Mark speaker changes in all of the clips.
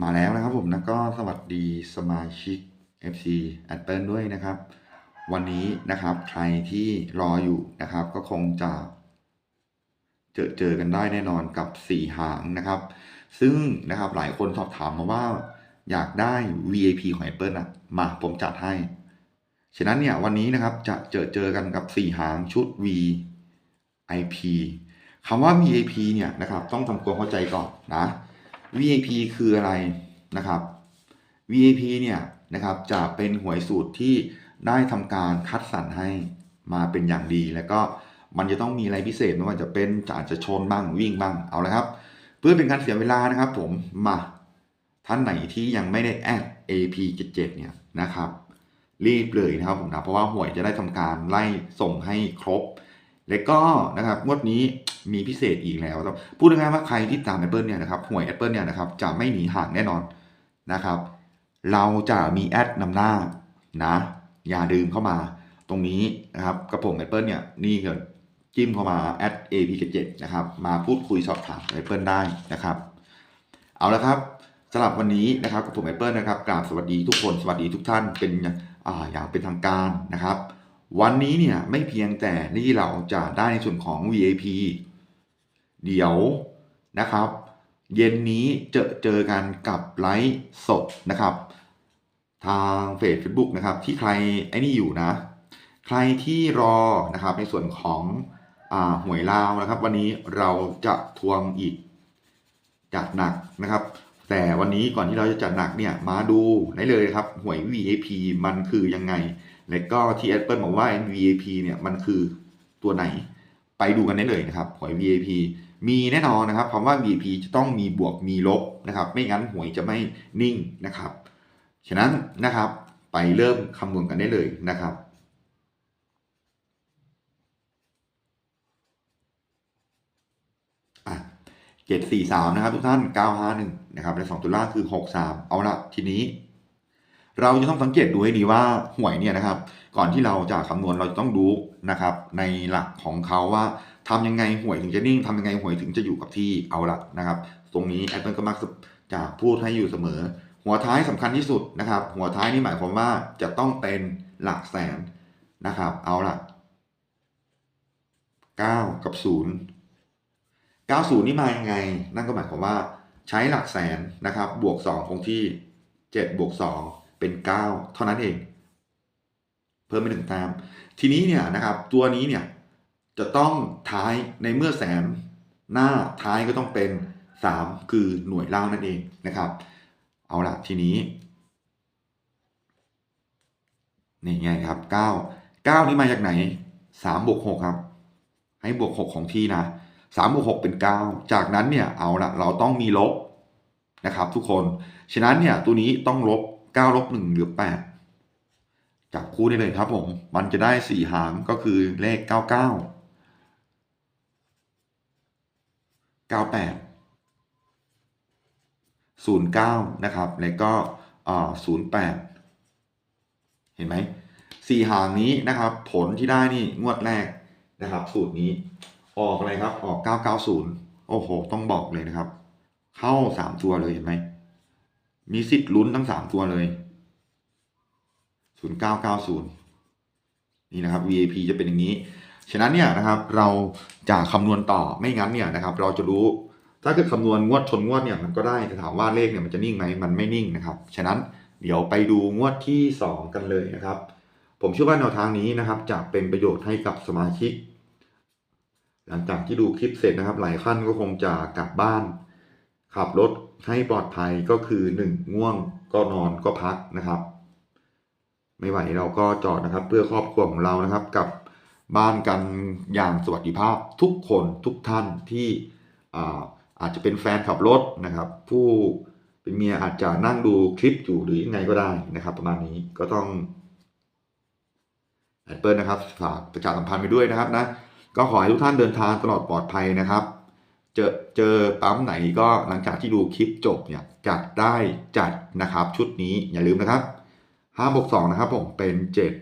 Speaker 1: มาแล้วนะครับผมแล้วก็สวัสดีสมาชิก FC a d p l e ด้วยนะครับ วันนี้นะครับใครที่รออยู่นะครับก็คงจะเจอเจอกันได้แน่นอนกับ 4 หางนะครับ ซึ่งนะครับหลายคนสอบถามมาว่าอยากได้ VIP ของ Apple อะมาผมจัดให้ ฉะนั้นเนี่ยวันนี้นะครับจะเจอเจอกันกับ 4 หางชุด VIP คำว่า VIP เนี่ยนะครับต้องทำความเข้าใจก่อนนะ VIP คืออะไรนะครับ VIP เนี่ยนะครับจะเป็นหวยสูตรที่ได้ทำการคัดสรรให้มาเป็นอย่างดี แล้วก็มันจะต้องมีอะไรพิเศษไม่ว่าจะเป็นจะอาจจะชนบ้างวิ่งบ้างเอาละครับ เพื่อเป็นการเสียเวลานะครับ ผมมาท่านไหนที่ยังไม่ได้แอด AP77 เนี่ยนะครับรีบเลยนะครับผมนะเพราะว่าหวยจะได้ทำการไล่ส่งให้ครบ แล้วก็นะครับงวดนี้มีพิเศษอีกแล้วพูดง่ายๆว่าใครที่ตาม Apple เนี่ยนะครับหวย Apple เนี่ยนะครับจะไม่หนีห่างแน่นอนนะครับ เราจะมีแอดนำหน้านะอย่าลืมเข้ามาตรงนี้นะครับกระผม Apple เนี่ยนี่เกิดจิ้มเข้ามาแอด AP7 นะครับมาพูดคุยสอบถาม Apple ได้นะครับ เอาละครับสำหรับวันนี้นะครับกับผม Apple นะครับกราบสวัสดีทุกคนสวัสดีทุกท่านเป็นอ่าอย่างเป็นทางการนะครับ วันนี้เนี่ยไม่เพียงแต่ที่เราจะได้ในส่วนของ VIP เดี๋ยวนะครับ เย็นนี้เจอเจอกันกับไลฟ์สดนะครับ ทางเฟซเฟซบุ๊กนะครับ ที่ใครไอ้นี่อยู่นะ ใครที่รอนะครับในส่วนของอหวยลาวนะครับ วันนี้เราจะทวงอีกจัดหนักนะครับ แต่วันนี้ก่อนที่เราจะจัดหนักเนี่ยมาดูได้เลยครับหวย VIP มันคือยังไง แล้วก็ที่ Apple บอกว่า VIP เนี่ยมันคือตัวไหน ไปดูกันได้เลยนะครับหวย VIP มีแน่นอนนะครับคำว่า VIP จะต้องมีบวกมีลบนะครับ ไม่งั้นหวยจะไม่นิ่งนะครับ ฉะนั้นนะครับไปเริ่มคำนวณกันได้เลยนะครับ อะ เจ็ดสี่สามนะครับทุกท่านเก้าห้าหนึ่งนะครับและสองตัวล่างคือหกสามเอาละทีนี้ เราจะต้องสังเกตดูให้ดีว่าหวยเนี่ยนะครับ ก่อนที่เราจะคำนวณเราจะต้องดูนะครับ ในหลักของเขาว่าทำยังไงหวยถึงจะนิ่งทำยังไงหวยถึงจะอยู่กับที่เอาละนะครับ ตรงนี้แอปเปิลก็มักจะพูดให้อยู่เสมอ หัวท้ายสำคัญที่สุดนะครับ หัวท้ายนี่หมายความว่าจะต้องเป็นหลักแสนนะครับ เอาละ9กับ 0 90 นี่มายังไง นั่นก็หมายความว่าใช้หลักแสนนะครับ บวก 2 คงที่ 7 บวก 2 เป็น 9 เท่านั้นเอง เพิ่มไปหนึ่งต้มทีนี้เนี่ยนะครับ ตัวนี้เนี่ยจะต้องท้ายในเมื่อแสนหน้าท้ายก็ต้องเป็น 3 คือหน่วยล่างนั่นเองนะครับ เอาละทีนี้นี่ไงครับ 9 9 นี่มาจากไหน 3 บวก 6 ครับ ให้บวก 6 ของที่นะ 3บวก6เป็น 9 จากนั้นเนี่ยเอาละเราต้องมีลบนะครับ ทุกคน ฉะนั้นเนี่ยตัวนี้ต้องลบ9ลบ1เหลือ 8 จับคู่ได้เลยครับผม มันจะได้ 4 หางก็คือเลข 99 98 09 นะครับ แล้วก็อ่า08เห็นไหมสี่หางนี้นะครับ ผลที่ได้นี่งวดแรกนะครับ สูตรนี้ ออกอะไรครับ ออก 990 โอ้โห ต้องบอกเลยนะครับ เข้า 3 ตัวเลยเห็นไหม มีสิทธิ์ลุ้นทั้ง 3 ตัวเลย 0990 นี่นะครับ VAP จะเป็นอย่างนี้ ฉะนั้นเนี่ยนะครับ เราจะคำนวณต่อ ไม่งั้นเนี่ยนะครับ เราจะรู้ ถ้าเกิดคำนวณงวดชนงวดเนี่ยมันก็ได้ แต่ถามว่าเลขเนี่ยมันจะนิ่งไหม มันไม่นิ่งนะครับ ฉะนั้นเดี๋ยวไปดูงวดที่ 2 กันเลยนะครับ ผมเชื่อว่าแนวทางนี้นะครับ จะเป็นประโยชน์ให้กับสมาชิก หลังจากที่ดูคลิปเสร็จนะครับ หลายท่านก็คงจะกลับบ้าน ขับรถให้ปลอดภัยก็คือหนึ่งง่วงก็นอนก็พักนะครับ ไม่ไหวเราก็จอดนะครับ เพื่อครอบครัวของเรานะครับกับบ้านกันอย่างสวัสดิภาพทุกคนทุกท่านที่อาอาจจะเป็นแฟนขับรถนะครับ ผู้เป็นเมียอาจจะนั่งดูคลิปอยู่หรือยังไงก็ได้นะครับ ประมาณนี้ก็ต้องแอดเปิลนะครับฝากประชาสัมพันธ์ไปด้วยนะครับนะ ก็ขอให้ทุกท่านเดินทางตลอดปลอดภัยนะครับ เจอเจอปั๊มไหนก็หลังจากที่ดูคลิปจบเนี่ยจัดได้จัดนะครับ ชุดนี้อย่าลืมนะครับห้าบวกสองนะครับผมเป็นเจ็ด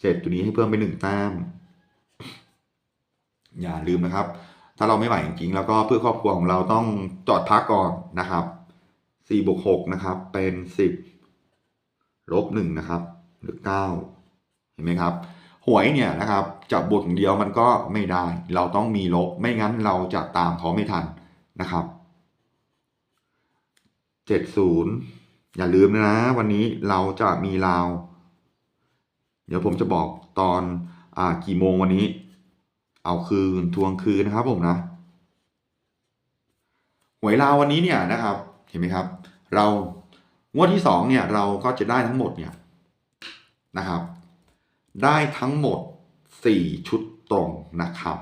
Speaker 1: เจ็ดตัวนี้ให้เพิ่มไปหนึ่งแต้มอย่าลืมนะครับ ถ้าเราไม่ไหวจริงๆแล้วก็เพื่อครอบครัวของเราต้องจอดพักก่อนนะครับสี่บวกหกนะครับเป็นสิบลบหนึ่งนะครับ หรือเก้าเห็นไหมครับ หวยเนี่ยนะครับจะบบวกอย่างเดียวมันก็ไม่ได้ เราต้องมีลบไม่งั้นเราจะตามเขาไม่ทันนะครับเจ็ดศูนย์อย่าลืมนะ วันนี้เราจะมีราว เดี๋ยวผมจะบอกตอนอ่ากี่โมงวันนี้ เอาคืนทวงคืนนะครับผมนะหวยลาววันนี้เนี่ยนะครับ เห็นไหมครับ เรางวดที่สองเนี่ยเราก็จะได้ทั้งหมดเนี่ยนะครับ ได้ทั้งหมด 4 ชุดตรงนะครับ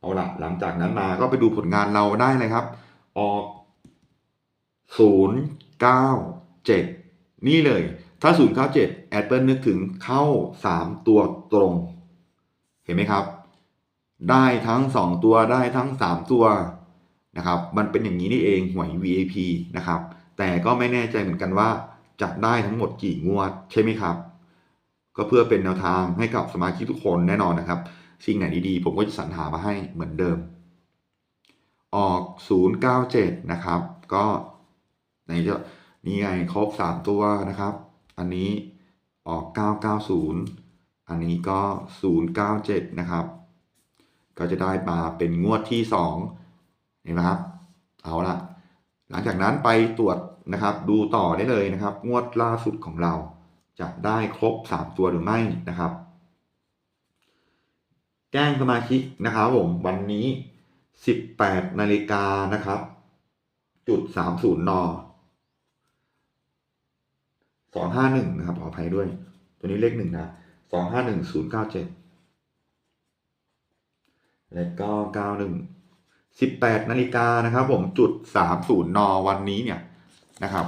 Speaker 1: เอาละหลังจากนั้นมาก็ไปดูผลงานเราได้เลยครับ ออก 0 9 7 นี่เลย ถ้า 0 9 7แอดเปิลนึกถึงเข้า 3 ตัวตรง เห็นไหมครับ ได้ทั้ง 2 ตัวได้ทั้ง 3 ตัวนะครับ มันเป็นอย่างนี้นี่เองหวย VAP นะครับ แต่ก็ไม่แน่ใจเหมือนกันว่าจะได้ทั้งหมดกี่งวดใช่ไหมครับ ก็เพื่อเป็นแนวทางให้กับสมาชิกทุกคนแน่นอนนะครับ สิ่งไหนดีๆ ผมก็จะสรรหามาให้เหมือนเดิม ออก 097 นะครับ ก็ไหนจะนี่ไงครบ 3 ตัวนะครับ อันนี้ออก 990 อันนี้ก็ 097 นะครับ ก็จะได้มาเป็นงวดที่ 2 เห็นไหมครับ เอาละหลังจากนั้นไปตรวจนะครับ ดูต่อได้เลยนะครับ งวดล่าสุดของเรา จะได้ครบ 3 ตัวหรือไม่นะครับ แจ้งสมาชิกนะครับผมวันนี้ 18นาฬิกานะครับ จุด 30 น251นะครับขออภัยด้วย ตัวนี้เลขหนึ่งนะ251097และก็91 18นาฬิกานะครับ ผมจุด30นวันนี้เนี่ยนะครับ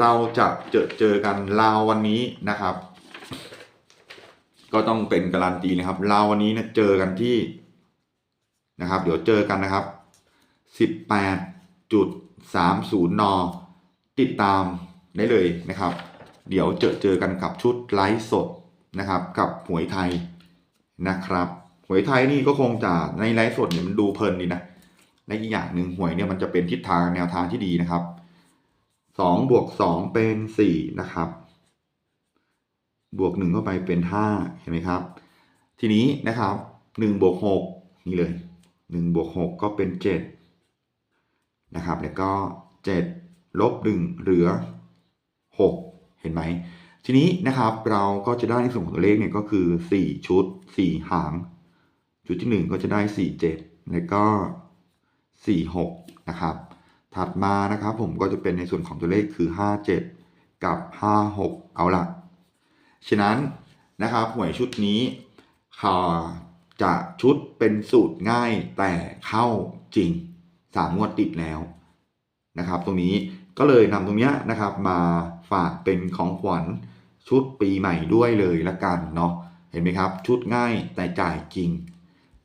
Speaker 1: เราจะเจอเจอกันลาววันนี้นะครับ ก็ต้องเป็นการันตีนะครับลาววันนี้เนี่ยเจอกันที่นะครับ เดี๋ยวเจอกันนะครับ18.30นติดตามได้เลยนะครับ เดี๋ยวเจอเจอกันกับชุดไลฟ์สดนะครับ กับหวยไทยนะครับ หวยไทยนี่ก็คงจะในไลฟ์สดเนี่ยมันดูเพลินดีนะและอีกอย่างหนึ่งหวยเนี่ยมันจะเป็นทิศทางแนวทางที่ดีนะครับ สองบวกสองเป็นสี่นะครับ บวกหนึ่งเข้าไปเป็นห้าเห็นไหมครับ ทีนี้นะครับหนึ่งบวกหกนี่เลยหนึ่งบวกหกก็เป็นเจ็ดนะครับ แล้วก็เจ็ดลบหนึ่งเหลือหกเห็นไหม ทีนี้นะครับเราก็จะได้ในส่วนของตัวเลขเนี่ยก็คือ 4 ชุด 4 หาง ชุดที่ 1 ก็จะได้ 4 7 แล้วก็ 4 6 นะครับ ถัดมานะครับผมก็จะเป็นในส่วนของตัวเลขคือ 5 7 กับ 5 6 เอาละฉะนั้นนะครับหวยชุดนี้ค่ะจะชุดเป็นสูตรง่ายแต่เข้าจริง3งวดติดแล้วนะครับ ตรงนี้ก็เลยนำตรงเนี้ยนะครับมาฝากเป็นของขวัญชุดปีใหม่ด้วยเลยละกันเนาะเห็นไหมครับ ชุดง่ายแต่จ่ายจริง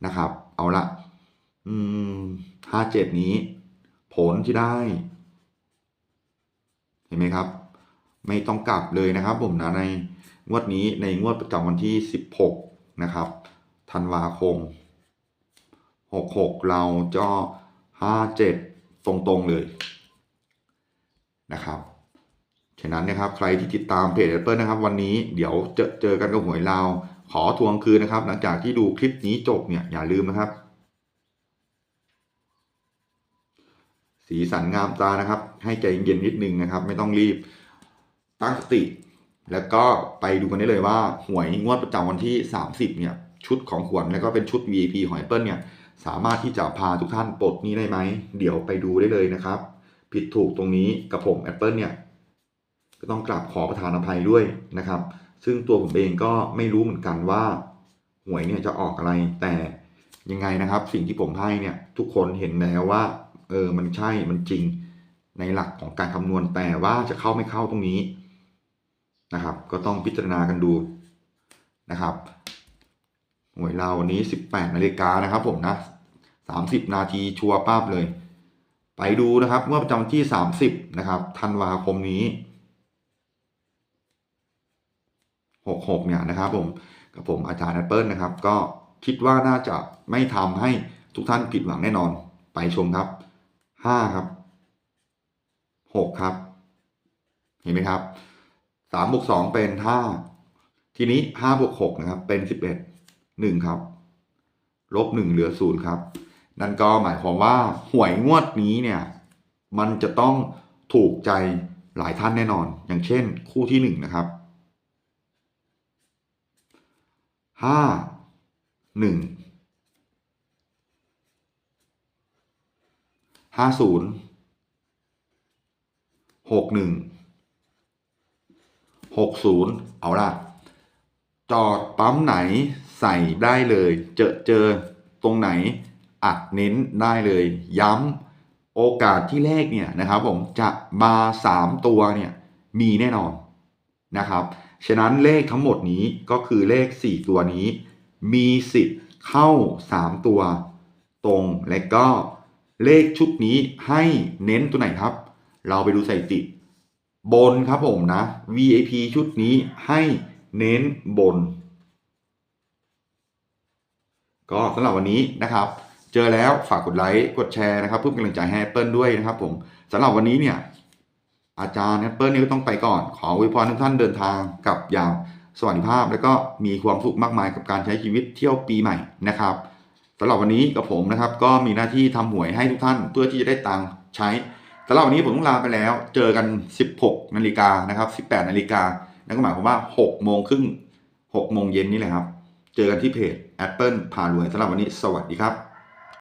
Speaker 1: นะครับ เอาละอืมห้าเจ็ดนี้ ผลที่ได้ เห็นไหมครับ ไม่ต้องกลับเลยนะครับผมนะในงวดนี้ในงวดประจำวันที่ 16 นะครับธันวาคม 66 เราจะ57 ตรงๆเลยนะครับฉะนั้นนะครับใครที่ติดตามเพจ Apple นะครับ วันนี้เดี๋ยวเจอเจอกันกับหวยลาวขอทวงคืนนะครับ หลังจากที่ดูคลิปนี้จบเนี่ยอย่าลืมนะครับ สีสันงามตานะครับ ให้ใจเย็นนิดนึงนะครับ ไม่ต้องรีบตั้งสติ แล้วก็ไปดูกันได้เลยว่าหวยงวดประจำวันที่ 30 เนี่ย ชุดของขวัญแล้วก็เป็นชุด VIP ของ Apple เนี่ย สามารถที่จะพาทุกท่านปลดนี้ได้ไหม เดี๋ยวไปดูได้เลยนะครับ ผิดถูกตรงนี้กับผม Apple เนี่ย ก็ต้องกราบขอประทานอภัยด้วยนะครับ ซึ่งตัวผมเองก็ไม่รู้เหมือนกันว่าหวยเนี่ยจะออกอะไรแต่ยังไงนะครับ สิ่งที่ผมให้เนี่ยทุกคนเห็นแล้วว่า เออมันใช่มันจริงในหลักของการคำนวณแต่ว่าจะเข้าไม่เข้าตรงนี้นะครับ ก็ต้องพิจารณากันดูนะครับหวยเราวันนี้ 18นาฬิกานะครับ ผมนะ 30 นาทีชัวร์ป้าบเลย ไปดูนะครับเมื่อประจำวันที่ 30 นะครับธันวาคมนี้ 66 เนี่ยนะครับ ผมกับผมอาจารย์แอปเปิลนะครับ ก็คิดว่าน่าจะไม่ทำให้ทุกท่านผิดหวังแน่นอนไปชมครับ 5ครับหกครับ เห็นไหมครับสามบวกสองเป็นห้าทีนี้ห้าบวกหกนะครับ เป็นสิบเอ็ดหนึ่งครับ ลบหนึ่งเหลือศูนย์ครับ นั่นก็หมายความว่าหวยงวดนี้เนี่ย มันจะต้องถูกใจหลายท่านแน่นอน อย่างเช่น คู่ที่หนึ่งนะครับห้าหนึ่ง ห้าศูนย์หกหนึ่งหกศูนย์เอาล่ะ จอดปั๊มไหนใส่ได้เลย เจอเจอตรงไหนอัดเน้นได้เลย ย้ำโอกาสที่เลขเนี่ยนะครับผมจะมาสามตัวเนี่ยมีแน่นอนนะครับ ฉะนั้นเลขทั้งหมดนี้ก็คือเลข 4 ตัวนี้ มีสิทธิ์เข้า 3 ตัว ตรงและก็ เลขชุดนี้ให้เน้นตัวไหนครับ เราไปดูสถิติ บนครับผมนะ VIP ชุดนี้ให้เน้นบน ก็สำหรับวันนี้นะครับ เจอแล้วฝากกดไลค์กดแชร์นะครับเพื่อเป็นกำลังใจให้แอปเปิลด้วยนะครับผมสำหรับวันนี้เนี่ยอาจารย์แอปเปิลนี่ก็ต้องไปก่อน ขออวยพรทุกท่านเดินทางกับอย่างสวัสดิภาพ แล้วก็มีความสุขมากมายกับการใช้ชีวิตเที่ยวปีใหม่นะครับ สำหรับวันนี้กับผมนะครับ ก็มีหน้าที่ทำหวยให้ทุกท่านเพื่อที่จะได้ตังค์ใช้สำหรับวันนี้ผมต้องลาไปแล้ว เจอกัน 16นาฬิกานะครับ18นาฬิกานั่นก็หมายความว่า6โมงครึ่ง6โมงเย็นนี่แหละครับ เจอกันที่เพจ Apple พารวยสำหรับวันนี้สวัสดีครับ